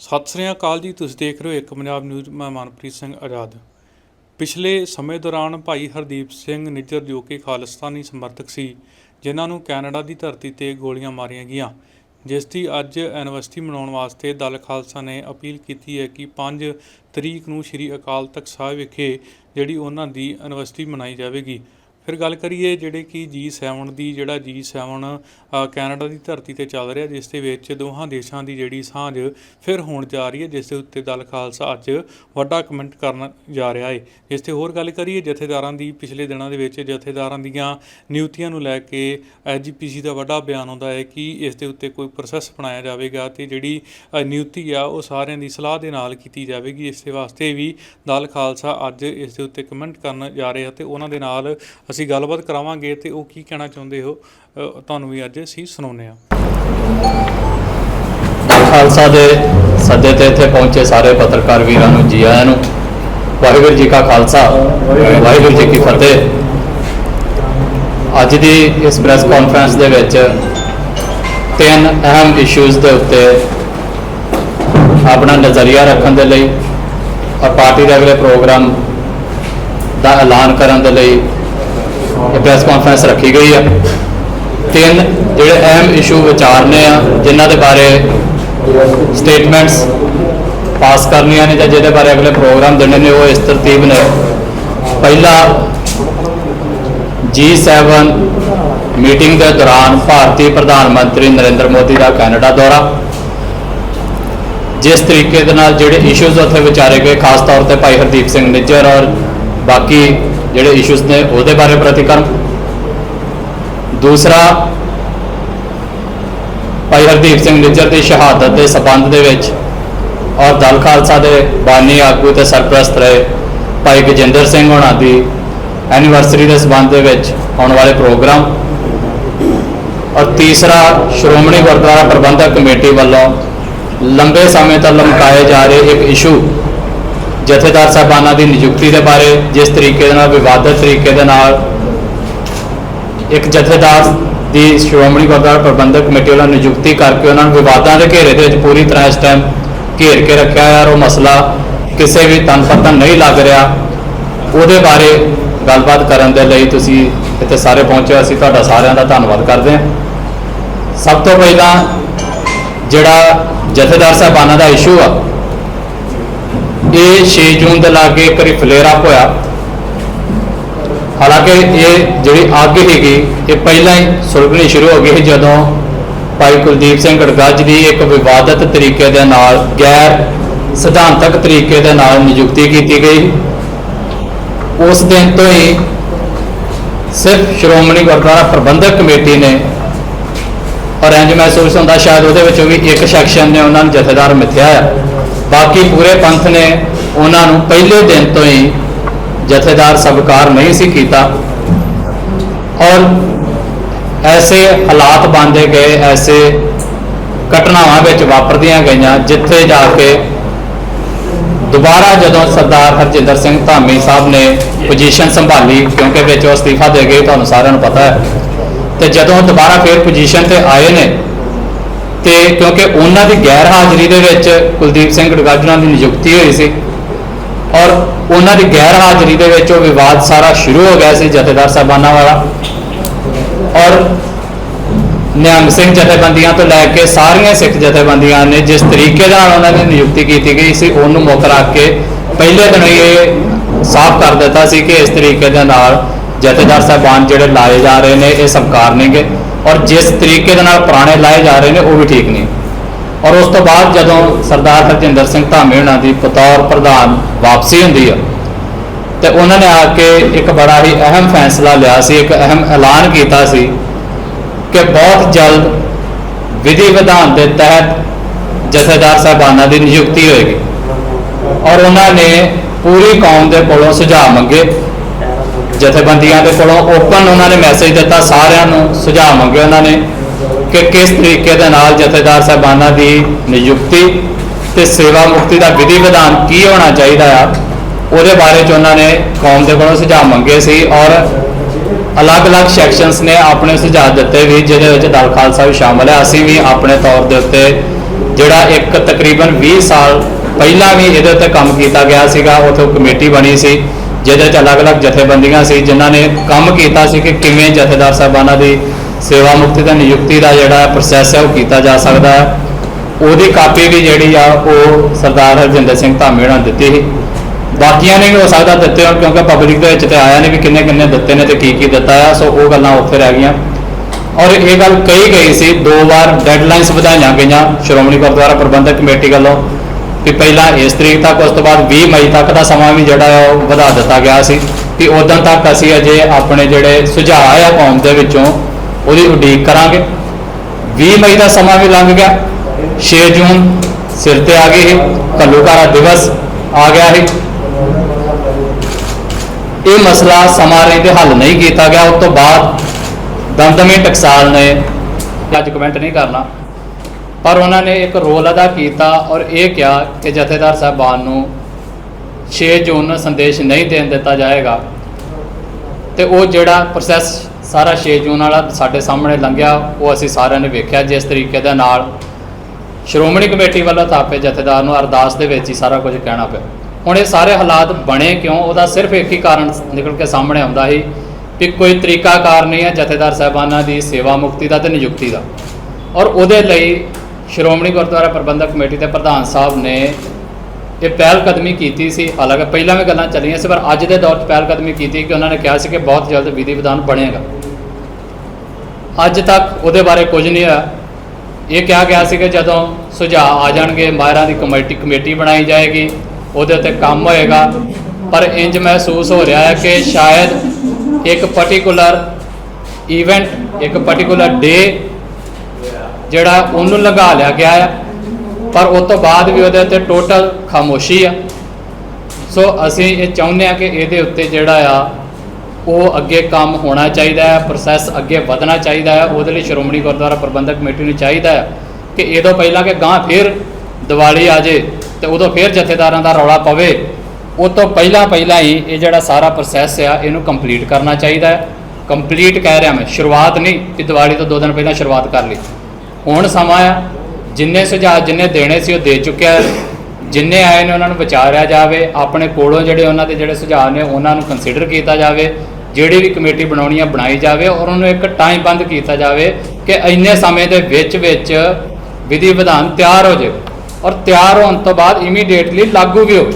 ਸਤਿ ਸ੍ਰੀ ਅਕਾਲ ਜੀ, ਤੁਸੀਂ ਦੇਖ ਰਹੇ ਹੋ ਇੱਕ ਪੰਜਾਬ ਨਿਊਜ਼, ਮੈਂ ਮਨਪ੍ਰੀਤ ਸਿੰਘ ਆਜ਼ਾਦ। ਪਿਛਲੇ ਸਮੇਂ ਦੌਰਾਨ ਭਾਈ ਹਰਦੀਪ ਸਿੰਘ ਨਿੱਜਰ, ਜੋ ਕਿ ਖਾਲਿਸਤਾਨੀ ਸਮਰਥਕ ਸੀ, ਜਿਨ੍ਹਾਂ ਨੂੰ ਕੈਨੇਡਾ ਦੀ ਧਰਤੀ ਤੇ ਗੋਲੀਆਂ ਮਾਰੀਆਂ ਗਈਆਂ, ਜਿਸ ਦੀ ਅੱਜ ਐਨਵਰਸਟੀ ਮਨਾਉਣ ਵਾਸਤੇ ਦਲ ਖਾਲਸਾ ਨੇ ਅਪੀਲ ਕੀਤੀ ਹੈ ਕਿ 5 ਤਰੀਕ ਨੂੰ ਸ੍ਰੀ ਅਕਾਲ ਤਖਤ ਸਾਹਿਬ ਵਿਖੇ ਜਿਹੜੀ ਉਹਨਾਂ ਦੀ ਐਨਵਰਸਟੀ ਮਨਾਈ ਜਾਵੇਗੀ। ਫਿਰ ਗੱਲ ਕਰੀਏ ਜਿਹੜੇ ਕਿ G7 ਦੀ ਜਿਹੜਾ G7 ਅ, ਕੈਨੇਡਾ ਦੀ ਧਰਤੀ ਤੇ ਚੱਲ ਰਿਹਾ ਜਿਸ ਦੇ ਵਿੱਚ ਦੋਹਾਂ ਦੇਸ਼ਾਂ ਦੀ ਜਿਹੜੀ ਸਾਂਝ ਫਿਰ ਹੋਣ ਜਾ ਰਹੀ ਹੈ ਜਿਸ ਦੇ ਉੱਤੇ ਦਲ ਖਾਲਸਾ ਅੱਜ ਵੱਡਾ ਕਮੈਂਟ ਕਰਨ ਜਾ ਰਿਹਾ ਹੈ ਇਸ ਤੇ ਹੋਰ ਗੱਲ ਕਰੀਏ ਜਥੇਦਾਰਾਂ ਦੀ ਪਿਛਲੇ ਦਿਨਾਂ ਦੇ ਵਿੱਚ ਜਥੇਦਾਰਾਂ ਦੀਆਂ ਨਿਯੁਕਤੀਆਂ ਨੂੰ ਲੈ ਕੇ ਐਜੀਪੀਸੀ ਦਾ ਵੱਡਾ ਬਿਆਨ ਆਉਂਦਾ ਹੈ ਕਿ ਇਸ ਦੇ ਉੱਤੇ ਕੋਈ ਪ੍ਰੋਸੈਸ ਬਣਾਇਆ ਜਾਵੇਗਾ ਤੇ ਜਿਹੜੀ ਨਿਯੁਕਤੀ ਆ ਉਹ ਸਾਰਿਆਂ ਦੀ ਸਲਾਹ ਦੇ ਨਾਲ ਕੀਤੀ ਜਾਵੇਗੀ। ਇਸ ਦੇ ਵਾਸਤੇ ਵੀ ਦਲ ਖਾਲਸਾ ਅੱਜ ਇਸ ਦੇ ਉੱਤੇ ਕਮੈਂਟ ਕਰਨ ਜਾ ਰਿਹਾ ਆ ਤੇ ਉਹਨਾਂ ਦੇ ਨਾਲ ਅਸੀਂ ਗੱਲਬਾਤ ਕਰਾਵਾਂਗੇ ਤੇ ਉਹ ਕੀ ਕਹਿਣਾ ਚਾਹੁੰਦੇ ਹੋ? ਅ, ਤੁਹਾਨੂੰ ਵੀ ਅੱਜ ਅਸੀਂ ਸੁਣਾਉਂਦੇ ਹਾਂ। ਖਾਲਸਾ ਦੇ ਸੱਦੇ ਤੇ ਇੱਥੇ ਪਹੁੰਚੇ ਸਾਰੇ ਪੱਤਰਕਾਰ ਵੀਰਾਂ ਨੂੰ ਜੀ ਆਇਆਂ ਨੂੰ। ਵਾਹਿਗੁਰੂ ਜੀ ਕਾ ਖਾਲਸਾ ਵਾਹਿਗੁਰੂ ਜੀ ਕੀ ਫਤਿਹ। ਅੱਜ ਦੀ ਇਸ ਪ੍ਰੈਸ ਕਾਨਫਰੰਸ ਦੇ ਵਿੱਚ ਤਿੰਨ ਅਹਿਮ ਇਸ਼ੂਜ਼ ਦੇ ਉੱਤੇ ਆਪਣਾ ਨਜ਼ਰੀਆ ਰੱਖਣ ਦੇ ਲਈ ਔਰ ਪਾਰਟੀ ਦੇ ਅਗਲੇ ਪ੍ਰੋਗਰਾਮ ਦਾ ਐਲਾਨ ਕਰਨ ਦੇ ਲਈ ਇਹ ਪ੍ਰੈਸ ਕਾਨਫਰੰਸ ਰੱਖੀ ਗਈ ਆ। ਤਿੰਨ ਜਿਹੜੇ ਅਹਿਮ ਇਸ਼ੂ ਵਿਚਾਰਨੇ ਆ, ਜਿਨ੍ਹਾਂ ਦੇ ਬਾਰੇ ਸਟੇਟਮੈਂਟਸ ਪਾਸ ਕਰਨੀਆਂ ਨੇ ਜਾਂ ਜਿਹਦੇ ਬਾਰੇ ਅਗਲੇ ਪ੍ਰੋਗਰਾਮ ਦੇਣੇ ਨੇ, ਉਹ ਇਸ ਤਰਤੀਬ ਨੇ। ਪਹਿਲਾ G7 ਮੀਟਿੰਗ ਦੇ ਦੌਰਾਨ ਭਾਰਤੀ ਪ੍ਰਧਾਨ ਮੰਤਰੀ ਨਰਿੰਦਰ ਮੋਦੀ ਦਾ ਕੈਨੇਡਾ ਦੌਰਾ। ਜਿਸ ਤਰੀਕੇ ਦੇ ਨਾਲ ਜਿਹੜੇ ਇਸ਼ੂਜ਼ ਉੱਥੇ ਵਿਚਾਰੇ ਗਏ, ਖਾਸ ਤੌਰ ਤੇ ਭਾਈ ਹਰਦੀਪ ਸਿੰਘ ਨਿੱਜਰ ਔਰ ਬਾਕੀ ਜਿਹੜੇ ਇਸ਼ੂਜ਼ ਨੇ ਉਹਦੇ ਬਾਰੇ ਪ੍ਰਤੀਕਰਮ ਦੂਸਰਾ, ਭਾਈ ਹਰਦੀਪ ਸਿੰਘ ਨਿੱਜਰ ਦੀ ਸ਼ਹਾਦਤ ਦੇ ਸਬੰਧ ਦੇ ਵਿੱਚ ਔਰ ਦਲ ਖਾਲਸਾ ਦੇ ਬਾਨੀ ਆਗੂ ਤੇ ਸਰਪ੍ਰਸਤ ਰਹੇ ਭਾਈ ਗਜਿੰਦਰ ਸਿੰਘ ਹੋਣਾ ਦੀ ਐਨੀਵਰਸਰੀ ਦੇ ਸਬੰਧ ਦੇ ਵਿੱਚ ਆਉਣ ਵਾਲੇ ਪ੍ਰੋਗਰਾਮ। ਔਰ ਤੀਸਰਾ, ਸ਼੍ਰੋਮਣੀ ਗੁਰਦੁਆਰਾ ਪ੍ਰਬੰਧਕ ਕਮੇਟੀ ਵੱਲੋਂ ਲੰਬੇ ਸਮੇਂ ਤੋਂ ਲਮਕਾਏ ਜਾ ਰਹੇ ਇੱਕ ਇਸ਼ੂ ਜਥੇਦਾਰ ਸਾਹਿਬਾਨਾਂ ਦੀ ਨਿਯੁਕਤੀ ਦੇ ਬਾਰੇ, ਜਿਸ ਤਰੀਕੇ ਦੇ ਨਾਲ, ਵਿਵਾਦਤ ਤਰੀਕੇ ਦੇ ਨਾਲ ਇੱਕ ਜਥੇਦਾਰ ਦੀ ਸ਼੍ਰੋਮਣੀ ਗੁਰਦੁਆਰਾ ਪ੍ਰਬੰਧਕ ਕਮੇਟੀ ਵੱਲੋਂ ਨਿਯੁਕਤੀ ਕਰਕੇ ਉਹਨਾਂ ਨੂੰ ਵਿਵਾਦਾਂ ਦੇ ਘੇਰੇ ਦੇ ਵਿੱਚ ਪੂਰੀ ਤਰ੍ਹਾਂ ਇਸ ਟਾਈਮ ਘੇਰ ਕੇ ਰੱਖਿਆ ਹੈ ਔਰ ਉਹ ਮਸਲਾ ਕਿਸੇ ਵੀ ਤਨ ਪਤਨ ਨਹੀਂ ਲੱਗ ਰਿਹਾ ਉਹਦੇ ਬਾਰੇ ਗੱਲਬਾਤ ਕਰਨ ਦੇ ਲਈ ਤੁਸੀਂ ਇੱਥੇ ਸਾਰੇ ਪਹੁੰਚੇ ਹੋ। ਅਸੀਂ ਤੁਹਾਡਾ ਸਾਰਿਆਂ ਦਾ ਧੰਨਵਾਦ ਕਰਦੇ ਹਾਂ ਸਭ ਤੋਂ ਪਹਿਲਾਂ ਜਿਹੜਾ ਜਥੇਦਾਰ ਸਾਹਿਬਾਨਾਂ ਦਾ ਇਸ਼ੂ ਆ ਇਹ 6 ਜੂਨ ਦੇ ਲਾਗੇ ਕਰੀ ਵਾਰੀ ਹੋਇਆ। ਹਾਲਾਂਕਿ ਇਹ ਜਿਹੜੀ ਅੱਗ ਹੈਗੀ ਇਹ ਪਹਿਲਾਂ ਹੀ ਸੁਲਗਣੀ ਸ਼ੁਰੂ ਹੋ ਗਈ ਸੀ ਜਦੋਂ ਭਾਈ ਕੁਲਦੀਪ ਸਿੰਘ ਗੜਗੱਜ ਦੀ ਇੱਕ ਵਿਵਾਦਤ ਤਰੀਕੇ ਦੇ ਨਾਲ, ਗੈਰ ਸਿਧਾਂਤਕ ਤਰੀਕੇ ਦੇ ਨਾਲ ਨਿਯੁਕਤੀ ਕੀਤੀ ਗਈ ਉਸ ਦਿਨ ਤੋਂ ਹੀ ਸਿਰਫ ਸ਼੍ਰੋਮਣੀ ਗੁਰਦੁਆਰਾ ਪ੍ਰਬੰਧਕ ਕਮੇਟੀ ਨੇ ਔਰ ਇੰਜ ਮਹਿਸੂਸ ਹੁੰਦਾ ਸ਼ਾਇਦ ਉਹਦੇ ਵਿੱਚੋਂ ਵੀ ਇੱਕ ਸੈਕਸ਼ਨ ਨੇ ਉਹਨਾਂ ਨੂੰ ਜਥੇਦਾਰ ਮਿੱਥਿਆ ਆ। ਬਾਕੀ ਪੂਰੇ ਪੰਥ ਨੇ ਉਹਨਾਂ ਨੂੰ ਪਹਿਲੇ ਦਿਨ ਤੋਂ ਹੀ ਜਥੇਦਾਰ ਸਵੀਕਾਰ ਨਹੀਂ ਸੀ ਕੀਤਾ। ਔਰ ਐਸੇ ਹਾਲਾਤ ਬਣਦੇ ਗਏ, ਐਸੇ ਘਟਨਾਵਾਂ ਵਿੱਚ ਵਾਪਰਦੀਆਂ ਗਈਆਂ, ਜਿੱਥੇ ਜਾ ਕੇ ਦੁਬਾਰਾ ਜਦੋਂ ਸਰਦਾਰ ਹਰਜਿੰਦਰ ਸਿੰਘ ਧਾਮੀ ਸਾਹਿਬ ਨੇ ਪੋਜੀਸ਼ਨ ਸੰਭਾਲੀ, ਕਿਉਂਕਿ ਵਿੱਚ ਉਹ ਅਸਤੀਫਾ ਦੇ ਗਏ, ਤੁਹਾਨੂੰ ਸਾਰਿਆਂ ਨੂੰ ਪਤਾ ਹੈ। ਤੇ ਜਦੋਂ ਦੁਬਾਰਾ ਫੇਰ ਪੋਜੀਸ਼ਨ ਤੇ ਆਏ ਨੇ ਤੇ ਕਿਉਂਕਿ ਉਹਨਾਂ ਦੀ ਗੈਰ ਹਾਜ਼ਰੀ ਦੇ ਵਿੱਚ ਕੁਲਦੀਪ ਸਿੰਘ ਗੜਗਾਜਣਾ ਦੀ ਨਿਯੁਕਤੀ ਹੋਈ ਸੀ ਔਰ ਉਹਨਾਂ ਦੀ ਗੈਰ ਹਾਜ਼ਰੀ ਦੇ ਵਿੱਚ ਉਹ ਵਿਵਾਦ ਸਾਰਾ ਸ਼ੁਰੂ ਹੋ ਗਿਆ ਸੀ ਜਥੇਦਾਰ ਸਾਹਿਬਾਨਾਂ ਵਾਲਾ ਔਰ ਨਿਹੰਗ ਸਿੰਘ ਜਥੇਬੰਦੀਆਂ ਤੋਂ ਲੈ ਕੇ ਸਾਰੀਆਂ ਸਿੱਖ ਜਥੇਬੰਦੀਆਂ ਨੇ ਜਿਸ ਤਰੀਕੇ ਨਾਲ ਉਹਨਾਂ ਦੀ ਨਿਯੁਕਤੀ ਕੀਤੀ ਗਈ ਸੀ, ਉਹਨੂੰ ਮੁੱਖ ਰੱਖ ਕੇ ਪਹਿਲੇ ਦਿਨ ਹੀ ਇਹ ਸਾਫ਼ ਕਰ ਦਿੱਤਾ ਸੀ ਕਿ ਇਸ ਤਰੀਕੇ ਦੇ ਨਾਲ ਜਥੇਦਾਰ ਸਾਹਿਬਾਨ ਜਿਹੜੇ ਲਾਏ ਜਾ ਰਹੇ ਨੇ, ਇਹ ਸਵਕਾਰ ਨੇਗੇ। ਔਰ ਜਿਸ ਤਰੀਕੇ ਦੇ ਨਾਲ ਪੁਰਾਣੇ ਲਾਏ ਜਾ ਰਹੇ ਨੇ, ਉਹ ਵੀ ਠੀਕ ਨਹੀਂ ਔਰ ਉਸ ਤੋਂ ਬਾਅਦ ਜਦੋਂ ਸਰਦਾਰ ਹਰਜਿੰਦਰ ਸਿੰਘ ਧਾਮੀ ਉਹਨਾਂ ਦੀ ਬਤੌਰ ਪ੍ਰਧਾਨ ਵਾਪਸੀ ਹੁੰਦੀ ਆ, ਤੇ ਉਹਨਾਂ ਨੇ ਆ ਕੇ ਇੱਕ ਬੜਾ ਹੀ ਅਹਿਮ ਫੈਸਲਾ ਲਿਆ ਸੀ, ਇੱਕ ਅਹਿਮ ਐਲਾਨ ਕੀਤਾ ਸੀ ਕਿ ਬਹੁਤ ਜਲਦ ਵਿਧੀ ਵਿਧਾਨ ਦੇ ਤਹਿਤ ਜਥੇਦਾਰ ਸਾਹਿਬਾਨਾਂ ਦੀ ਨਿਯੁਕਤੀ ਹੋਏਗੀ। ਔਰ ਉਹਨਾਂ ਨੇ ਪੂਰੀ ਕੌਮ ਦੇ ਕੋਲੋਂ ਸੁਝਾਅ ਮੰਗੇ। ਜਥੇਬੰਦੀਆਂ ਦੇ ਕੋਲੋਂ ਓਪਨ ਉਹਨਾਂ ਨੇ ਮੈਸੇਜ ਦਿੱਤਾ, ਸਾਰਿਆਂ ਨੂੰ ਸੁਝਾਅ ਮੰਗੇ ਉਹਨਾਂ ਨੇ ਕਿ ਕਿਸ ਤਰੀਕੇ ਦੇ ਨਾਲ ਜਥੇਦਾਰ ਸਾਹਿਬਾਨਾਂ ਦੀ ਨਿਯੁਕਤੀ ਤੇ ਸੇਵਾ ਮੁਕਤੀ ਦਾ ਵਿਧੀ ਵਿਧਾਨ ਕੀ ਹੋਣਾ ਚਾਹੀਦਾ ਆ, ਉਹਦੇ ਬਾਰੇ ਚ ਉਹਨਾਂ ਨੇ ਕੌਮ ਦੇ ਕੋਲੋਂ ਸੁਝਾਅ ਮੰਗੇ ਸੀ ਔਰ ਅਲੱਗ-ਅਲੱਗ ਸੈਕਸ਼ਨਸ ਨੇ ਆਪਣੇ ਸੁਝਾਅ ਦਿੱਤੇ ਵੀ ਜਿਹਦੇ ਵਿੱਚ ਦਲ ਖਾਲਸਾ ਵੀ ਸ਼ਾਮਲ ਹੈ ਅਸੀਂ ਵੀ ਆਪਣੇ ਤੌਰ ਦੇ ਉੱਤੇ ਜਿਹੜਾ ਇੱਕ ਤਕਰੀਬਨ 20 ਸਾਲ ਪਹਿਲਾਂ ਵੀ ਇਹਦੇ ਉੱਤੇ ਕੰਮ ਕੀਤਾ ਗਿਆ ਸੀਗਾ, ਉੱਥੇ ਕਮੇਟੀ ਬਣੀ ਸੀ। ਜਿਹਦੇ 'ਚ ਅਲੱਗ-ਅਲੱਗ ਜਥੇਬੰਦੀਆਂ ਸੀ, ਜਿਨ੍ਹਾਂ ਨੇ ਕੰਮ ਕੀਤਾ ਸੀ ਕਿ ਕਿਵੇਂ ਜਥੇਦਾਰ ਸਾਹਿਬਾਨਾਂ ਦੀ ਸੇਵਾ ਮੁਕਤੀ ਤੇ ਨਿਯੁਕਤੀ ਦਾ ਜਿਹੜਾ ਪ੍ਰੋਸੈਸ ਹੈ, ਉਹ ਕੀਤਾ ਜਾ ਸਕਦਾ ਹੈ। ਉਹਦੀ ਕਾਪੀ ਵੀ ਜਿਹੜੀ ਆ, ਉਹ ਸਰਦਾਰ ਹਰਜਿੰਦਰ ਸਿੰਘ ਧਾਮੀ ਹੋਣਾ ਦਿੱਤੀ ਸੀ। ਬਾਕੀਆਂ ਨੇ ਵੀ ਹੋ ਸਕਦਾ ਦਿੱਤੇ ਹੋਣ, ਕਿਉਂਕਿ ਪਬਲਿਕ ਦੇ ਵਿੱਚ ਤੇ ਆਇਆ ਨਹੀਂ ਵੀ ਕਿੰਨੇ ਕਿੰਨੇ ਦਿੱਤੇ ਨੇ ਤੇ ਕੀ ਕੀ ਦਿੱਤਾ ਆ, ਸੋ ਉਹ ਗੱਲਾਂ ਉੱਥੇ ਰਹਿ ਗਈਆਂ। ਔਰ ਇਹ ਗੱਲ ਕਹੀ ਗਈ ਸੀ, ਦੋ ਵਾਰ ਡੈਡਲਾਈਨਸ ਵਧਾਈਆਂ ਗਈਆਂ ਸ਼੍ਰੋਮਣੀ ਗੁਰਦੁਆਰਾ ਪ੍ਰਬੰਧਕ ਕਮੇਟੀ ਵੱਲੋਂ। ਵੀ ਪਹਿਲਾਂ ਇਸ ਤਰੀਕ ਤੱਕ, ਉਸ ਤੋਂ ਬਾਅਦ 20 ਮਈ ਤੱਕ ਦਾ ਸਮਾਂ ਵੀ ਜਿਹੜਾ ਹੈ ਉਹ ਵਧਾ ਦਿੱਤਾ ਗਿਆ ਸੀ ਕਿ ਉਦੋਂ ਤੱਕ ਅਸੀਂ ਅਜੇ ਆਪਣੇ ਜਿਹੜੇ ਸੁਝਾਅ ਆ ਕੌਮ ਦੇ ਵਿੱਚੋਂ ਉਹਦੀ ਉਡੀਕ ਕਰਾਂਗੇ। 20 ਮਈ ਦਾ ਸਮਾਂ ਵੀ ਲੰਘ ਗਿਆ। 6 ਜੂਨ ਸਿਰ ਤੇ ਆ ਗਈ ਸੀ। ਘੱਲੂਘਾਰਾ ਦਿਵਸ ਆ ਗਿਆ ਸੀ। ਇਹ ਮਸਲਾ ਸਮਾਂ ਰਹਿੰਦੇ ਹੱਲ ਨਹੀਂ ਕੀਤਾ ਗਿਆ। ਉਸ ਤੋਂ ਬਾਅਦ ਦਮਦਮੀ ਟਕਸਾਲ ਨੇ ਅੱਜ ਕਮੈਂਟ ਨਹੀਂ ਕਰਨਾ। ਪਰ ਉਹਨਾਂ ਨੇ ਇੱਕ ਰੋਲ ਅਦਾ ਕੀਤਾ ਔਰ ਇਹ ਕਿਹਾ ਕਿ ਜਥੇਦਾਰ ਸਾਹਿਬਾਨ ਨੂੰ 6 ਜੂਨ ਨੂੰ ਸੰਦੇਸ਼ ਨਹੀਂ ਦੇਣ ਦਿੱਤਾ ਜਾਏਗਾ। ਤੇ ਉਹ ਜਿਹੜਾ ਪ੍ਰੋਸੈਸ ਸਾਰਾ 6 ਜੂਨ ਵਾਲਾ ਸਾਡੇ ਸਾਹਮਣੇ ਲੰਘਿਆ, ਉਹ ਅਸੀਂ ਸਾਰਿਆਂ ਨੇ ਵੇਖਿਆ ਜਿਸ ਤਰੀਕੇ ਦੇ ਨਾਲ ਸ਼੍ਰੋਮਣੀ ਕਮੇਟੀ ਵੱਲੋਂ ਥਾਪੇ ਜਥੇਦਾਰ ਨੂੰ ਅਰਦਾਸ ਦੇ ਵਿੱਚ ਹੀ ਸਾਰਾ ਕੁਝ ਕਹਿਣਾ ਪਿਆ। ਹੁਣ ਇਹ ਸਾਰੇ ਹਾਲਾਤ ਬਣੇ ਕਿਉਂ? ਉਹਦਾ ਸਿਰਫ ਇੱਕ ਹੀ ਕਾਰਨ ਨਿਕਲ ਕੇ ਸਾਹਮਣੇ ਆਉਂਦਾ ਸੀ ਕਿ ਕੋਈ ਤਰੀਕਾਕਾਰ ਨਹੀਂ ਹੈ ਜਥੇਦਾਰ ਸਾਹਿਬਾਨਾਂ ਦੀ ਸੇਵਾ ਮੁਕਤੀ ਦਾ ਤੇ ਨਿਯੁਕਤੀ ਦਾ। ਔਰ ਉਹਦੇ ਲਈ ਸ਼੍ਰੋਮਣੀ ਗੁਰਦੁਆਰਾ ਪ੍ਰਬੰਧਕ ਕਮੇਟੀ ਦੇ ਪ੍ਰਧਾਨ ਸਾਹਿਬ ਨੇ ਇਹ ਪਹਿਲ ਕਦਮੀ ਕੀਤੀ ਸੀ। ਹਾਲਾਂਕਿ ਪਹਿਲਾਂ ਵੀ ਗੱਲਾਂ ਚੱਲੀਆਂ ਸੀ, ਪਰ ਅੱਜ ਦੇ ਦੌਰ 'ਚ ਪਹਿਲ ਕਦਮੀ ਕੀਤੀ ਕਿ ਉਹਨਾਂ ਨੇ ਕਿਹਾ ਸੀ ਕਿ ਬਹੁਤ ਜਲਦ ਵਿਧੀ ਵਿਧਾਨ ਬਣੇਗਾ। ਅੱਜ ਤੱਕ ਉਹਦੇ ਬਾਰੇ ਕੁਝ ਨਹੀਂ ਹੋਇਆ। ਇਹ ਕਿਹਾ ਗਿਆ ਸੀ ਕਿ ਜਦੋਂ ਸੁਝਾਅ ਆ ਜਾਣਗੇ ਮਾਇਰਾਂ ਦੀ ਕਮੇਟੀ ਕਮੇਟੀ ਬਣਾਈ ਜਾਏਗੀ, ਉਹਦੇ ਉੱਤੇ ਕੰਮ ਹੋਏਗਾ। ਪਰ ਇੰਜ ਮਹਿਸੂਸ ਹੋ ਰਿਹਾ ਹੈ ਕਿ ਸ਼ਾਇਦ ਇੱਕ ਪਾਰਟਿਕੂਲਰ ਇਵੈਂਟ ਇੱਕ ਪਾਰਟਿਕੂਲਰ ਡੇ ਜਿਹੜਾ ਉਹਨੂੰ ਲੰਘਾ ਲਿਆ ਗਿਆ ਆ, ਪਰ ਉਸ ਤੋਂ ਬਾਅਦ ਵੀ ਉਹਦੇ ਉੱਤੇ ਟੋਟਲ ਖਾਮੋਸ਼ੀ ਆ। ਸੋ ਅਸੀਂ ਇਹ ਚਾਹੁੰਦੇ ਆ ਕਿ ਇਹਦੇ ਉੱਤੇ ਜਿਹੜਾ ਆ, ਉਹ ਅੱਗੇ ਕੰਮ ਹੋਣਾ ਚਾਹੀਦਾ ਹੈ ਪ੍ਰੋਸੈਸ ਅੱਗੇ ਵਧਣਾ ਚਾਹੀਦਾ ਹੈ, ਉਹਦੇ ਲਈ ਸ਼੍ਰੋਮਣੀ ਗੁਰਦੁਆਰਾ ਪ੍ਰਬੰਧਕ ਕਮੇਟੀ ਨੂੰ ਚਾਹੀਦਾ ਹੈ ਕਿ ਇਹਦੋਂ ਪਹਿਲਾਂ ਕਿ ਗਾਂ ਫਿਰ ਦੀਵਾਲੀ ਆ ਜੇ ਤੇ ਉਦੋਂ ਫਿਰ ਜਥੇਦਾਰਾਂ ਦਾ ਰੌਲਾ ਪਵੇ, ਉਹ ਤੋਂ ਪਹਿਲਾਂ ਪਹਿਲਾਂ ਹੀ ਇਹ ਜਿਹੜਾ ਸਾਰਾ ਪ੍ਰੋਸੈਸ ਆ, ਇਹਨੂੰ ਕੰਪਲੀਟ ਕਰਨਾ ਚਾਹੀਦਾ ਹੈ। ਕੰਪਲੀਟ ਕਹਿ ਰਿਹਾ ਮੈਂ, ਸ਼ੁਰੂਆਤ ਨਹੀਂ, ਕਿ ਦੀਵਾਲੀ ਤੋਂ ਦੋ ਦਿਨ ਪਹਿਲਾਂ ਸ਼ੁਰੂਆਤ ਕਰ ਲਈ। ਹੁਣ ਸਮਾਂ ਆ, ਜਿੰਨੇ ਸੁਝਾਅ ਜਿੰਨੇ ਦੇਣੇ ਸੀ ਉਹ ਦੇ ਚੁੱਕਿਆ ਜਿੰਨੇ ਆਏ ਨੇ ਉਹਨਾਂ ਨੂੰ ਵਿਚਾਰਿਆ ਜਾਵੇ, ਆਪਣੇ ਕੋਲੋਂ ਜਿਹੜੇ ਉਹਨਾਂ ਦੇ ਜਿਹੜੇ ਸੁਝਾਅ ਨੇ ਉਹਨਾਂ ਨੂੰ ਕੰਸੀਡਰ ਕੀਤਾ ਜਾਵੇ, ਜਿਹੜੀ ਵੀ ਕਮੇਟੀ ਬਣਾਉਣੀ ਆ ਬਣਾਈ ਜਾਵੇ ਔਰ ਉਹਨੂੰ ਇੱਕ ਟਾਈਮ ਬੰਦ ਕੀਤਾ ਜਾਵੇ ਕਿ ਇੰਨੇ ਸਮੇਂ ਦੇ ਵਿੱਚ ਵਿੱਚ ਵਿਧੀ ਵਿਧਾਨ ਤਿਆਰ ਹੋ ਜਾਵੇ ਔਰ ਤਿਆਰ ਹੋਣ ਤੋਂ ਬਾਅਦ ਇਮੀਡੀਏਟਲੀ ਲਾਗੂ ਵੀ ਹੋਵੇ।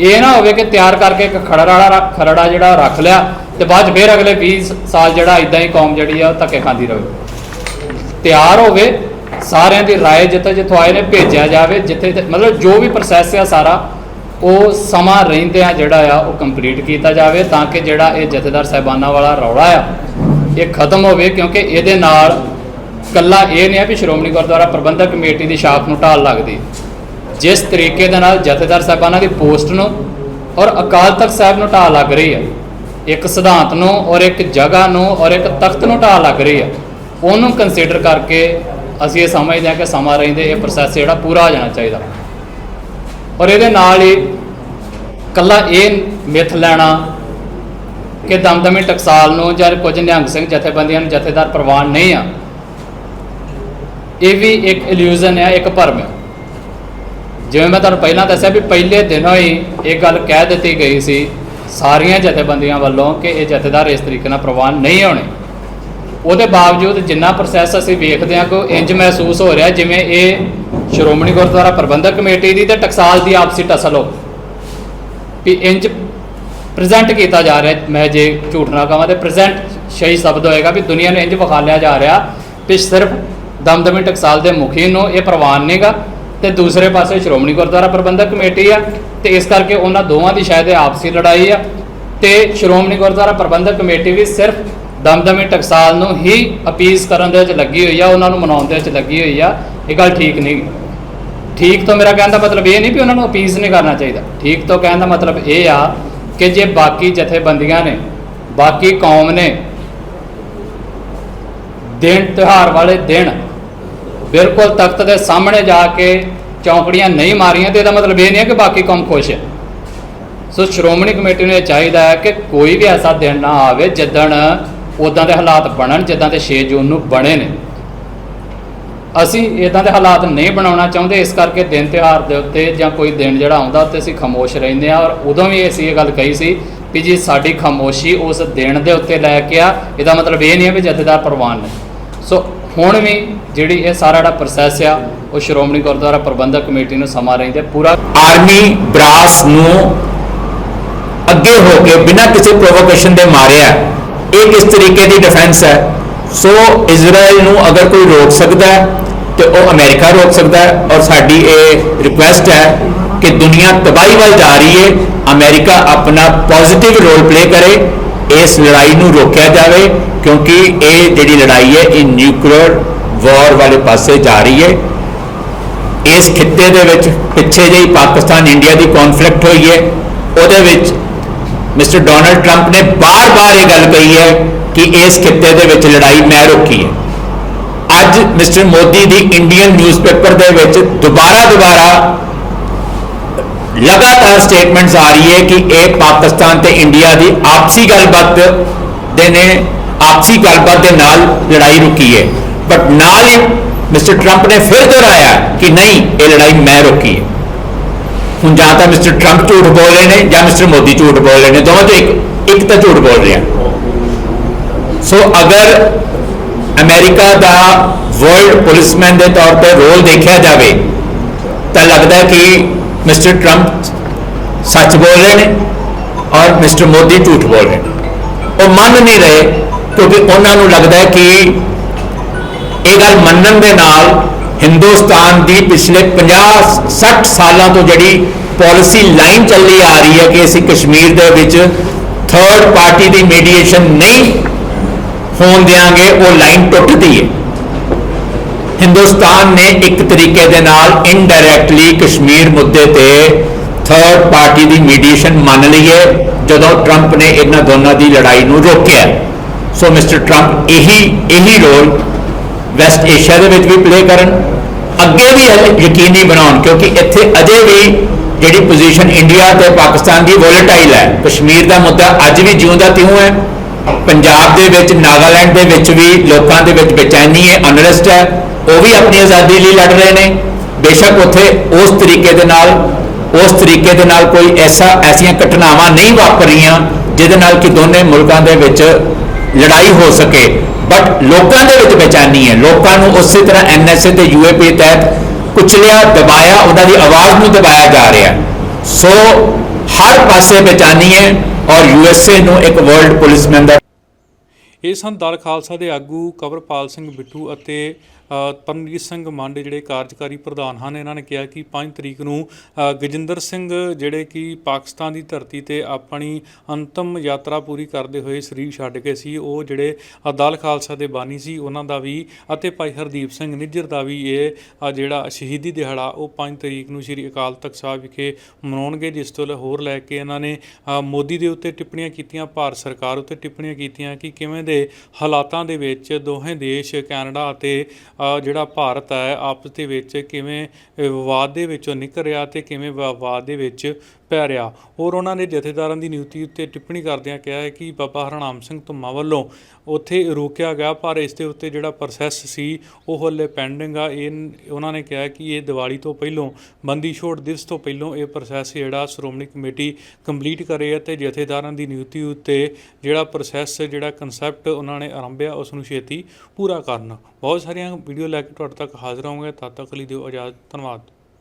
ਇਹ ਨਾ ਹੋਵੇ ਕਿ ਤਿਆਰ ਕਰਕੇ ਇੱਕ ਖਰੜ ਵਾਲਾ ਖਰੜਾ ਜਿਹੜਾ ਰੱਖ ਲਿਆ ਤੇ ਬਾਅਦ 'ਚ ਫਿਰ ਅਗਲੇ 20 ਸਾਲ ਜਿਹੜਾ ਇਦਾਂ ਹੀ ਕੌਮ ਜਿਹੜੀ ਆ ਉਹ ਧੱਕੇ ਖਾਂਦੀ ਰਹੇ ਤਿਆਰ ਹੋਵੇ ਸਾਰਿਆਂ ਦੀ رائے ਜਿੱਥੇ ਜਿੱਥੋਂ ਆਏ ਨੇ ਭੇਜਿਆ ਜਾਵੇ ਜਿੱਥੇ ਤੇ- ਮਤਲਬ ਜੋ ਵੀ ਪ੍ਰੋਸੈਸ ਆ ਸਾਰਾ ਉਹ ਸਮਾਂ ਰਹਿੰਦਿਆਂ ਜਿਹੜਾ ਆ ਉਹ ਕੰਪਲੀਟ ਕੀਤਾ ਜਾਵੇ ਤਾਂ ਕਿ ਜਿਹੜਾ ਇਹ ਜਥੇਦਾਰ ਸਾਹਿਬਾਨਾਂ ਵਾਲਾ ਰੌਲਾ ਆ ਇਹ ਖਤਮ ਹੋਵੇ ਕਿਉਂਕਿ ਇਹਦੇ ਨਾਲ ਕੱਲਾ ਇਹ ਨਹੀਂ ਆ ਵੀ ਸ਼੍ਰੋਮਣੀ ਗੁਰਦੁਆਰਾ ਪ੍ਰਬੰਧਕ ਕਮੇਟੀ ਦੀ ਸ਼ਾਖ ਨੂੰ ਢਾਲ ਲੱਗਦੀ ਜਿਸ ਤਰੀਕੇ ਦੇ ਨਾਲ ਜਥੇਦਾਰ ਸਾਹਿਬਾਨਾਂ ਦੀ ਪੋਸਟ ਨੂੰ ਔਰ ਅਕਾਲ ਤਖਤ ਸਾਹਿਬ ਨੂੰ ਢਾਲ ਲੱਗ ਰਹੀ ਹੈ ਇੱਕ ਸਿਧਾਂਤ ਨੂੰ ਔਰ ਇੱਕ ਜਗ੍ਹਾ ਨੂੰ ਔਰ ਇੱਕ ਤਖਤ ਨੂੰ ਢਾਲ ਲੱਗ ਰਹੀ ਹੈ ਉਹਨੂੰ ਕੰਸੀਡਰ ਕਰਕੇ ਅਸੀਂ ਇਹ ਸਮਝਦੇ ਹਾਂ ਕਿ ਸਮਾਂ ਰਹਿੰਦੇ, ਇਹ ਪ੍ਰੋਸੈਸ ਜਿਹੜਾ ਪੂਰਾ ਹੋ ਜਾਣਾ ਚਾਹੀਦਾ। ਔਰ ਇਹਦੇ ਨਾਲ ਹੀ ਕੱਲਾ ਇਹ ਮਿੱਥ ਲੈਣਾ ਕਿ ਦਮਦਮੀ ਟਕਸਾਲ ਨੂੰ ਜਾਂ ਕੁਝ ਨਿਹੰਗ ਸਿੰਘ ਜਥੇਬੰਦੀਆਂ ਨੂੰ ਜਥੇਦਾਰ ਪ੍ਰਵਾਨ ਨਹੀਂ ਆ, ਇਹ ਵੀ ਇੱਕ ਇਲੂਜ਼ਨ ਹੈ ਇੱਕ ਭਰਮ ਹੈ ਜਿਵੇਂ ਮੈਂ ਤੁਹਾਨੂੰ ਪਹਿਲਾਂ ਦੱਸਿਆ ਵੀ ਪਹਿਲੇ ਦਿਨੋਂ ਹੀ ਇਹ ਗੱਲ ਕਹਿ ਦਿੱਤੀ ਗਈ ਸੀ ਸਾਰੀਆਂ ਜਥੇਬੰਦੀਆਂ ਵੱਲੋਂ ਕਿ ਇਹ ਜਥੇਦਾਰ ਇਸ ਤਰੀਕੇ ਨਾਲ ਪ੍ਰਵਾਨ ਨਹੀਂ ਹੋਣੇ। ਉਹਦੇ ਬਾਵਜੂਦ ਜਿੰਨਾ ਪ੍ਰੋਸੈਸ ਅਸੀਂ ਵੇਖਦੇ ਹਾਂ ਕਿ ਉਹ ਇੰਜ ਮਹਿਸੂਸ ਹੋ ਰਿਹਾ ਜਿਵੇਂ ਇਹ ਸ਼੍ਰੋਮਣੀ ਗੁਰਦੁਆਰਾ ਪ੍ਰਬੰਧਕ ਕਮੇਟੀ ਦੀ ਤੇ ਟਕਸਾਲ ਦੀ ਆਪਸੀ ਟਸਲ ਹੋ। ਵੀ ਇੰਜ ਪ੍ਰੈਜ਼ੈਂਟ ਕੀਤਾ ਜਾ ਰਿਹਾ, ਮੈਂ ਜੇ ਝੂਠ ਨਾ ਕਹਾਂ ਤੇ ਪ੍ਰੈਜ਼ੈਂਟ ਸਹੀ ਸ਼ਬਦ ਹੋਏਗਾ ਵੀ ਦੁਨੀਆ ਨੂੰ ਇੰਜ ਵਿਖਾਲਿਆ ਜਾ ਰਿਹਾ ਵੀ ਸਿਰਫ ਦਮਦਮੀ ਟਕਸਾਲ ਦੇ ਮੁਖੀ ਨੂੰ ਇਹ ਪ੍ਰਵਾਨ ਨਹੀਂਗਾ ਤੇ ਦੂਸਰੇ ਪਾਸੇ ਸ਼੍ਰੋਮਣੀ ਗੁਰਦੁਆਰਾ ਪ੍ਰਬੰਧਕ ਕਮੇਟੀ ਆ ਤੇ ਇਸ ਕਰਕੇ ਉਹਨਾਂ ਦੋਵਾਂ ਦੀ ਸ਼ਾਇਦ ਇਹ ਆਪਸੀ ਲੜਾਈ ਆ ਤੇ ਸ਼੍ਰੋਮਣੀ ਗੁਰਦੁਆਰਾ ਪ੍ਰਬੰਧਕ ਕਮੇਟੀ ਵੀ ਸਿਰਫ ਦਮਦਮੀ ਟਕਸਾਲ ਨੂੰ ਹੀ ਅਪੀਜ਼ ਕਰਨ ਦੇ ਵਿੱਚ ਲੱਗੀ ਹੋਈ ਆ, ਉਹਨਾਂ ਨੂੰ ਮਨਾਉਣ ਦੇ ਵਿੱਚ ਲੱਗੀ ਹੋਈ ਆ। ਇਹ ਗੱਲ ਠੀਕ ਨਹੀਂ। ਠੀਕ ਤੋਂ ਮੇਰਾ ਕਹਿਣ ਦਾ ਮਤਲਬ ਇਹ ਨਹੀਂ ਵੀ ਉਹਨਾਂ ਨੂੰ ਅਪੀਸ ਨਹੀਂ ਕਰਨਾ ਚਾਹੀਦਾ। ਠੀਕ ਤੋਂ ਕਹਿਣ ਦਾ ਮਤਲਬ ਇਹ ਆ ਕਿ ਜੇ ਬਾਕੀ ਜਥੇਬੰਦੀਆਂ ਨੇ, ਬਾਕੀ ਕੌਮ ਨੇ ਦਿਨ, ਤਿਉਹਾਰ ਵਾਲੇ ਦਿਨ ਬਿਲਕੁਲ ਤਖਤ ਦੇ ਸਾਹਮਣੇ ਜਾ ਕੇ ਚੌਂਕੜੀਆਂ ਨਹੀਂ ਮਾਰੀਆਂ ਤੇ ਇਹਦਾ ਮਤਲਬ ਇਹ ਨਹੀਂ ਹੈ ਕਿ ਬਾਕੀ ਕੌਮ ਖੁਸ਼ ਹੈ। ਸੋ ਸ਼੍ਰੋਮਣੀ ਕਮੇਟੀ ਨੂੰ ਇਹ ਚਾਹੀਦਾ ਹੈ ਕਿ ਕੋਈ ਵੀ ਐਸਾ ਦਿਨ ਨਾ ਆਵੇ ਜਿੱਦਣ ਉਦਾਂ ਦੇ ਹਾਲਾਤ ਬਣਨ ਜਿੱਦਾਂ ਦੇ 6 ਜੂਨ ਨੂੰ ਬਣੇ ਨੇ। ਅਸੀਂ ਇਦਾਂ ਦੇ ਹਾਲਾਤ ਨਹੀਂ ਬਣਾਉਣਾ ਚਾਹੁੰਦੇ, ਇਸ ਕਰਕੇ ਦਿਨ ਤਿਉਹਾਰ ਦੇ ਉੱਤੇ ਜਾਂ ਕੋਈ ਦਿਨ ਜਿਹੜਾ ਆਉਂਦਾ ਉੱਤੇ ਅਸੀਂ ਖਾਮੋਸ਼ ਰਹਿੰਦੇ ਆ ਔਰ ਉਦੋਂ ਵੀ ਅਸੀਂ ਇਹ ਗੱਲ ਕਹੀ ਸੀ ਵੀ ਜੀ ਸਾਡੀ ਖਾਮੋਸ਼ੀ ਉਸ ਦਿਨ ਦੇ ਉੱਤੇ ਲੈ ਕੇ ਆ। ਇਹਦਾ ਮਤਲਬ ਇਹ ਨਹੀਂ ਹੈ ਵੀ ਜਥੇਦਾਰ ਪ੍ਰਵਾਨ ਨੇ। ਸੋ ਹੁਣ ਵੀ ਜਿਹੜੀ ਇਹ ਸਾਰਾ ਜਿਹੜਾ ਪ੍ਰੋਸੈਸ ਆ, ਉਹ ਸ਼੍ਰੋਮਣੀ ਗੁਰਦੁਆਰਾ ਪ੍ਰਬੰਧਕ ਕਮੇਟੀ ਨੂੰ ਸਮਾਂ ਰਹਿੰਦੇ ਪੂਰਾ ਆਰਮੀ ਬਰਾਸ ਨੂੰ ਅੱਗੇ ਹੋ ਕੇ ਬਿਨਾਂ ਕਿਸੇ ਪ੍ਰੋਵੋਕੇਸ਼ਨ ਦੇ ਮਾਰਿਆ। ਇਹ ਕਿਸ ਤਰੀਕੇ ਦੀ ਡਿਫੈਂਸ ਹੈ? ਸੋ ਇਜ਼ਰਾਈਲ ਨੂੰ ਅਗਰ ਕੋਈ ਰੋਕ ਸਕਦਾ ਹੈ, ਤੇ ਉਹ ਅਮਰੀਕਾ ਰੋਕ ਸਕਦਾ ਹੈ, ਔਰ ਸਾਡੀ ਇਹ ਰਿਕੁਐਸਟ ਹੈ ਕਿ ਦੁਨੀਆ ਤਬਾਹੀ ਵੱਲ ਜਾ ਰਹੀ ਹੈ ਅਮਰੀਕਾ ਆਪਣਾ ਪੋਜ਼ਿਟਿਵ ਰੋਲ ਪਲੇ ਕਰੇ, ਇਸ ਲੜਾਈ ਨੂੰ ਰੋਕਿਆ ਜਾਵੇ, ਕਿਉਂਕਿ ਇਹ ਜਿਹੜੀ ਲੜਾਈ ਹੈ, ਇਹ ਨਿਊਕਲੀਅਰ ਵਾਰ ਵਾਲੇ ਪਾਸੇ ਜਾ ਰਹੀ ਹੈ। ਇਸ ਖਿੱਤੇ ਦੇ ਵਿੱਚ ਪਿੱਛੇ ਜਿਹੀ ਪਾਕਿਸਤਾਨ ਇੰਡੀਆ ਦੀ ਕਨਫਲਿਕਟ ਹੋਈ ਹੈ, ਉਹਦੇ ਵਿੱਚ ਮਿਸਟਰ ਡੋਨਲਡ ਟਰੰਪ ਨੇ ਬਾਰ-ਬਾਰ ਇਹ ਗੱਲ ਕਹੀ ਹੈ ਕਿ ਇਸ ਖਿੱਤੇ ਦੇ ਵਿੱਚ ਲੜਾਈ ਮੈਂ ਰੋਕੀ ਹੈ। ਅੱਜ ਮਿਸਟਰ ਮੋਦੀ ਦੀ ਇੰਡੀਅਨ ਨਿਊਜ਼ਪੇਪਰ ਦੇ ਵਿੱਚ ਦੁਬਾਰਾ ਦੁਬਾਰਾ ਲਗਾਤਾਰ ਸਟੇਟਮੈਂਟਸ ਆ ਰਹੀ ਹੈ ਕਿ ਇਹ ਪਾਕਿਸਤਾਨ ਤੇ ਇੰਡੀਆ ਦੀ ਆਪਸੀ ਗੱਲਬਾਤ ਦੇ ਨੇ, ਆਪਸੀ ਗੱਲਬਾਤ ਦੇ ਨਾਲ ਲੜਾਈ ਰੁਕੀ ਹੈ। ਬਟ ਨਾਲ ਹੀ ਮਿਸਟਰ ਟਰੰਪ ਨੇ ਫਿਰ ਦੁਹਰਾਇਆ ਕਿ ਨਹੀਂ, ਇਹ ਲੜਾਈ ਮੈਂ ਰੋਕੀ ਹੈ। ਹੁਣ ਜਾਂ ਤਾਂ ਮਿਸਟਰ ਟਰੰਪ ਝੂਠ ਬੋਲ ਰਹੇ ਨੇ ਜਾਂ ਮਿਸਟਰ ਮੋਦੀ ਝੂਠ ਬੋਲ ਰਹੇ ਨੇ, ਦੋਵਾਂ ਚੋਂ ਇੱਕ ਇੱਕ ਤਾਂ ਝੂਠ ਬੋਲ ਰਿਹਾ। ਸੋ ਅਗਰ ਅਮਰੀਕਾ ਦਾ ਵਰਲਡ ਪੁਲਿਸਮੈਨ ਦੇ ਤੌਰ ਤੇ ਰੋਲ ਦੇਖਿਆ ਜਾਵੇ, ਤਾਂ ਲੱਗਦਾ ਕਿ ਮਿਸਟਰ ਟਰੰਪ ਸੱਚ ਬੋਲ ਰਹੇ ਨੇ ਔਰ ਮਿਸਟਰ ਮੋਦੀ ਝੂਠ ਬੋਲ ਰਹੇ ਨੇ। ਉਹ ਮੰਨ ਨਹੀਂ ਰਹੇ, ਕਿਉਂਕਿ ਉਹਨਾਂ ਨੂੰ ਲੱਗਦਾ ਹੈ ਕਿ ਇਹ ਗੱਲ ਮੰਨਣ ਦੇ ਨਾਲ ਹਿੰਦੁਸਤਾਨ ਦੀ ਪਿਛਲੇ 50 60 ਸਾਲਾਂ ਤੋਂ ਜਿਹੜੀ ਪਾਲਿਸੀ ਲਾਈਨ ਚੱਲੀ ਆ ਰਹੀ ਹੈ ਕਿ ਅਸੀਂ ਕਸ਼ਮੀਰ ਦੇ ਵਿੱਚ ਥਰਡ ਪਾਰਟੀ ਦੀ ਮੀਡੀਏਸ਼ਨ ਨਹੀਂ ਹੋਣ ਦੇਾਂਗੇ ਉਹ ਲਾਈਨ ਟੁੱਟਦੀ ਹੈ। ਹਿੰਦੁਸਤਾਨ ਨੇ ਇੱਕ ਤਰੀਕੇ ਦੇ ਨਾਲ ਇਨਡਾਇਰੈਕਟਲੀ ਕਸ਼ਮੀਰ ਮੁੱਦੇ ਤੇ ਥਰਡ ਪਾਰਟੀ ਦੀ ਮੀਡੀਏਸ਼ਨ ਮੰਨ ਲਈ ਹੈ, ਜਦੋਂ ਟਰੰਪ ਨੇ ਇਹਨਾਂ ਦੋਨਾਂ ਦੀ ਲੜਾਈ ਨੂੰ ਰੋਕਿਆ। ਸੋ ਮਿਸਟਰ ਟਰੰਪ ਇਹੀ ਇਹੀ ਰੋਲ ਵੈਸਟ ਏਸ਼ੀਆ ਦੇ ਵਿੱਚ ਵੀ ਪਲੇ ਕਰਨ। ਅੱਗੇ ਵੀ ਯਕੀਨੀ ਬਣਾਉਣ, ਕਿਉਂਕਿ ਇੱਥੇ ਅਜੇ ਵੀ ਜਿਹੜੀ ਪੋਜੀਸ਼ਨ ਇੰਡੀਆ ਤੇ ਪਾਕਿਸਤਾਨ ਦੀ ਵੋਲੇਟਾਈਲ ਹੈ। ਕਸ਼ਮੀਰ ਦਾ ਮੁੱਦਾ ਅੱਜ ਵੀ ਜਿਉਂਦਾ ਤਿਉਂ ਹੈ। ਪੰਜਾਬ ਦੇ ਵਿੱਚ, ਨਾਗਾਲੈਂਡ ਦੇ ਵਿੱਚ ਵੀ ਲੋਕਾਂ ਦੇ ਵਿੱਚ ਬੇਚੈਨੀ ਹੈ ਅਨਰੈਸਟ ਹੈ। ਉਹ ਵੀ ਆਪਣੀ ਆਜ਼ਾਦੀ ਲਈ ਲੜ ਰਹੇ ਨੇ। ਬੇਸ਼ੱਕ ਉੱਥੇ ਉਸ ਤਰੀਕੇ ਦੇ ਨਾਲ, ਉਸ ਤਰੀਕੇ ਦੇ ਨਾਲ ਕੋਈ ਐਸਾ, ਐਸੀਆਂ ਘਟਨਾਵਾਂ ਨਹੀਂ ਵਾਪਰੀਆਂ, ਜਿਹਦੇ ਨਾਲ ਕਿ ਦੋਨੇ ਮੁਲਕਾਂ ਦੇ ਵਿੱਚ ਲੜਾਈ ਹੋ ਸਕੇ। ਬਟ ਲੋਕਾਂ ਦੇ ਵਿੱਚ ਬੇਚੈਨੀ ਹੈ। ਲੋਕਾਂ ਨੂੰ ਉਸੇ ਤਰ੍ਹਾਂ ਐਨਐਸਏ ਤੇ ਯੂਏਪੀ ਤਹਿਤ ਕੁਚਲਿਆ, ਦਬਾਇਆ, ਉਹਨਾਂ ਦੀ ਆਵਾਜ਼ ਨੂੰ ਦਬਾਇਆ ਜਾ ਰਿਹਾ। ਸੋ ਹਰ ਪਾਸੇ ਬੇਚੈਨੀ ਹੈ ਔਰ ਯੂਐਸਏ ਨੂੰ ਇੱਕ ਵਰਲਡ ਪੁਲਿਸ ਮੈਂਬਰ ਇਹ ਸਨ ਖਾਲਸਾ ਦੇ ਆਗੂ ਕਵਰਪਾਲ ਸਿੰਘ ਬਿੱਟੂ ਅਤੇ ਪਰਮਜੀਤ ਸਿੰਘ ਮੰਡ ਜਿਹੜੇ ਕਾਰਜਕਾਰੀ ਪ੍ਰਧਾਨ ਹਨ ਇਹਨਾਂ ਨੇ ਕਿਹਾ ਕਿ 5 ਤਰੀਕ ਨੂੰ ਗਜਿੰਦਰ ਸਿੰਘ ਜਿਹੜੇ ਕਿ ਪਾਕਿਸਤਾਨ ਦੀ ਧਰਤੀ ਤੇ ਆਪਣੀ ਅੰਤਮ ਯਾਤਰਾ ਪੂਰੀ ਕਰਦੇ ਹੋਏ ਸਰੀਰ ਛੱਡ ਕੇ ਸੀ ਉਹ ਜਿਹੜੇ ਅ, ਦਲ ਖਾਲਸਾ ਦੇ ਬਾਨੀ ਸੀ ਉਹਨਾਂ ਦਾ ਵੀ ਅਤੇ ਭਾਈ ਹਰਦੀਪ ਸਿੰਘ ਨਿੱਜਰ ਦਾ ਵੀ ਇਹ ਜਿਹੜਾ ਸ਼ਹੀਦੀ ਦਿਹਾੜਾ ਉਹ 5 ਤਰੀਕ ਨੂੰ ਸ੍ਰੀ ਅਕਾਲ ਤਖਤ ਸਾਹਿਬ ਵਿਖੇ ਮਨਾਉਣਗੇ ਜਿਸ ਤੋਂ ਹੋਰ ਲੈ ਕੇ ਇਹਨਾਂ ਨੇ ਮੋਦੀ ਦੇ ਉੱਤੇ ਟਿੱਪਣੀਆਂ ਕੀਤੀਆਂ ਭਾਰਤ ਸਰਕਾਰ ਉੱਤੇ ਟਿੱਪਣੀਆਂ ਕੀਤੀਆਂ ਕਿ ਕਿਵੇਂ ਦੇ ਹਾਲਾਤਾਂ ਦੇ ਵਿੱਚ ਦੋਹੇ ਦੇਸ਼ ਕੈਨੇਡਾ ਅਤੇ ਜਿਹੜਾ ਭਾਰਤ ਹੈ, ਆਪਸ ਦੇ ਵਿੱਚ ਕਿਵੇਂ ਵਿਵਾਦ ਦੇ ਵਿੱਚੋਂ ਨਿਕਲ ਰਿਹਾ ਤੇ ਕਿਵੇਂ ਵਿਵਾਦ ਦੇ ਵਿੱਚ ਪੈ ਰਿਹਾ। ਔਰ ਉਹਨਾਂ ਨੇ ਜਥੇਦਾਰਾਂ ਦੀ ਨਿਯੁਕਤੀ ਉੱਤੇ ਟਿੱਪਣੀ ਕਰਦਿਆਂ ਕਿਹਾ ਹੈ ਕਿ ਬਾਬਾ ਹਰਨਾਮ ਸਿੰਘ ਧੁੰਮਾ ਵੱਲੋਂ ਉੱਥੇ ਰੋਕਿਆ ਗਿਆ, ਪਰ ਇਸ ਦੇ ਉੱਤੇ ਜਿਹੜਾ ਪ੍ਰੋਸੈਸ ਸੀ, ਉਹ ਹਲੇ ਪੈਂਡਿੰਗ ਆ। ਇਹ, ਉਹਨਾਂ ਨੇ ਕਿਹਾ ਕਿ ਇਹ ਦੀਵਾਲੀ ਤੋਂ ਪਹਿਲਾਂ, ਬੰਦੀ ਛੋੜ ਦਿਵਸ ਤੋਂ ਪਹਿਲਾਂ ਇਹ ਪ੍ਰੋਸੈਸ ਜਿਹੜਾ ਸ਼੍ਰੋਮਣੀ ਕਮੇਟੀ ਕੰਪਲੀਟ ਕਰੇ ਅਤੇ ਜਥੇਦਾਰਾਂ ਦੀ ਨਿਯੁਕਤੀ ਉੱਤੇ ਜਿਹੜਾ ਪ੍ਰੋਸੈਸ, ਜਿਹੜਾ ਕਨਸੈਪਟ ਉਹਨਾਂ ਨੇ ਆਰੰਭਿਆ ਉਸ ਨੂੰ ਛੇਤੀ ਪੂਰਾ ਕਰਨ ਬਹੁਤ ਸਾਰੀਆਂ ਵੀਡੀਓ ਲੈ ਕੇ ਤੁਹਾਡੇ ਤੱਕ ਹਾਜ਼ਰ ਹੋਵਾਂਗੇ। ਤਦ ਤੱਕ ਲਈ ਦਿਓ ਇਜਾਜ਼ਤ। ਧੰਨਵਾਦ।